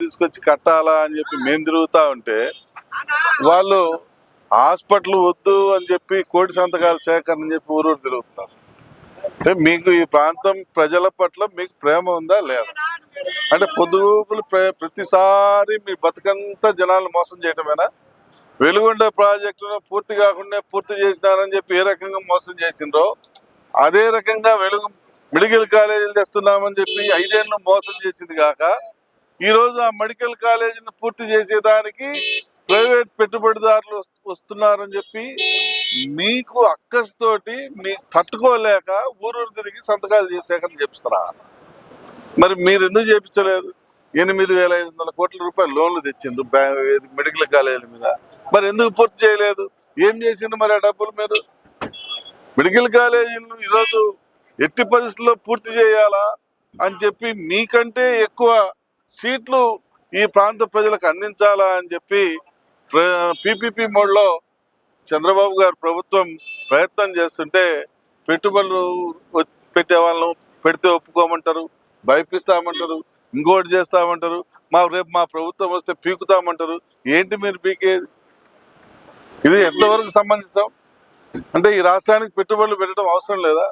తీసుకొచ్చి కట్టాలా అని చెప్పి మేము తిరుగుతా ఉంటే వాళ్ళు హాస్పిటల్ వద్దు అని చెప్పి కోటి సంతకాల సేకరణ అని చెప్పి ఊరూరు తిరుగుతున్నారు. అంటే మీకు ఈ ప్రాంతం ప్రజల పట్ల మీకు ప్రేమ ఉందా లేదా? అంటే పొదుపులు ప్రతిసారి మీ బతుకంతా జనాలను మోసం చేయటమేనా? వెలుగొండ ప్రాజెక్టును పూర్తి కాకుండా పూర్తి చేసినారని చెప్పి ఏ రకంగా మోసం చేసిండ్రో అదే రకంగా వెలుగు మెడికల్ కాలేజీలు తెస్తున్నామని చెప్పి ఐదేళ్ళు మోసం చేసింది కాక ఈ రోజు ఆ మెడికల్ కాలేజీని పూర్తి చేసేదానికి ప్రైవేట్ పెట్టుబడిదారులు వస్తు- వస్తున్నారని చెప్పి మీకు అక్కస్తోటి మీ తట్టుకోలేక ఊరూరు తిరిగి సంతకాలు చేసాకని చెప్తారా మరి మీరు ఎందుకు చేపించలేదు? ఎనిమిది వేల ఐదు వందల కోట్ల రూపాయలు లోన్లు తెచ్చిండ్రు బ్యాంక్ మెడికల్ కాలేజీల మీద. మరి ఎందుకు పూర్తి చేయలేదు? ఏం చేసిండు మరి ఆ డబ్బులు మీరు? మెడికల్ కాలేజీలు ఈరోజు ఎట్టి పరిస్థితుల్లో పూర్తి చేయాలా అని చెప్పి మీకంటే ఎక్కువ సీట్లు ఈ ప్రాంత ప్రజలకు అందించాలా అని చెప్పి పీపీపీ మోడ్లో చంద్రబాబు గారు ప్రభుత్వం ప్రయత్నం చేస్తుంటే పెట్టుబడులు పెట్టే వాళ్ళను పెడితే ఒప్పుకోమంటారు భయపిస్తామంటారు ఇంకోటి చేస్తామంటారు మా రేపు మా ప్రభుత్వం వస్తే పీకుతామంటారు. ఏంటి మీరు పీకేది ఇది ఎంతవరకు సంబంధిస్తాం? అంటే ఈ రాష్ట్రానికి పెట్టుబడులు పెట్టడం అవసరం లేదా?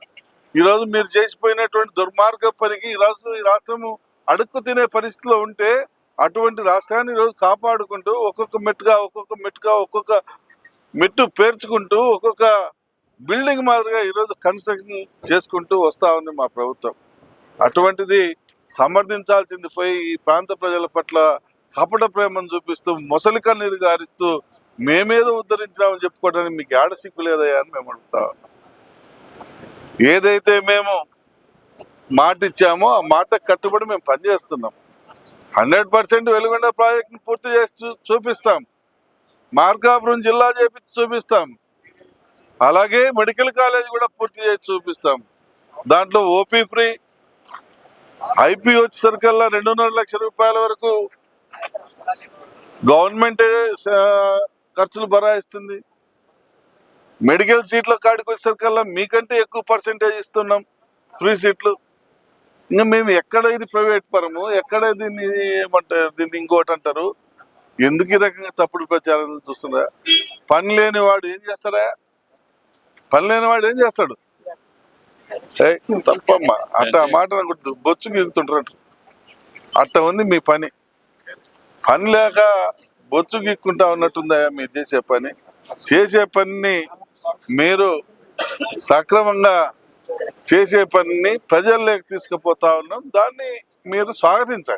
ఈరోజు మీరు చేసిపోయినటువంటి దుర్మార్గ పనికి ఈ రాష్ట్రం ఈ రాష్ట్రము అడుక్కు తినే పరిస్థితిలో ఉంటే అటువంటి రాష్ట్రాన్ని ఈరోజు కాపాడుకుంటూ ఒక్కొక్క మెట్టుగా ఒక్కొక్క మెట్టుగా ఒక్కొక్క మెట్టు పేర్చుకుంటూ ఒక్కొక్క బిల్డింగ్ మాదిరిగా ఈరోజు కన్స్ట్రక్షన్ చేసుకుంటూ వస్తా ఉంది మా ప్రభుత్వం అటువంటిది సమర్థించాల్సింది పోయి ఈ ప్రాంత ప్రజల పట్ల కపట ప్రేమను చూపిస్తూ మొసలి కన్నీరు గారిస్తూ మేమేదో ఉద్ధరించినామని చెప్పుకోవడానికి మీకు ఏడ లేదయ్యా అని మేము అడుగుతా ఉన్నాం. ఏదైతే మేము మాట ఇచ్చామో ఆ మాట కట్టుబడి మేము పనిచేస్తున్నాం. హండ్రెడ్ పర్సెంట్ వెలుగొండ ప్రాజెక్ట్ని పూర్తి చేసి చూపిస్తాం. మార్కాపురం జిల్లా చేపించి చూపిస్తాం. అలాగే మెడికల్ కాలేజ్ కూడా పూర్తి చేసి చూపిస్తాం. దాంట్లో ఓపీ ఫ్రీ ఐపీ వచ్చేసరికల్లా రెండున్నర లక్షల రూపాయల వరకు గవర్నమెంట్ ఖర్చులు బరాయిస్తుంది. మెడికల్ సీట్ల కాడికి వచ్చేసరికల్లా మీకంటే ఎక్కువ పర్సెంటేజ్ ఇస్తున్నాం ఫ్రీ సీట్లు. ఇంకా మేము ఎక్కడ ఇది ప్రైవేట్ పరము? ఎక్కడ దీన్ని ఏమంటారు దీన్ని ఇంకోటి అంటారు? ఎందుకు ఈ రకంగా తప్పుడు ప్రచారం చూస్తున్నారా పని లేని వాడు ఏం చేస్తాడా? పని లేని వాడు ఏం చేస్తాడు? తప్పమ్మా. అట్ట ఆ మాట అనకూడదు. బొచ్చు గీకుతుంటారు అట్ట ఉంది మీ పని. పని లేక బొచ్చు గీక్కుంటా ఉన్నట్టుందా మీరు చేసే పని? చేసే పనిని మీరు సక్రమంగా చేసే పనిని ప్రజల్లోకి తీసుకుపోతా ఉన్నాం. దాన్ని మీరు స్వాగతించండి.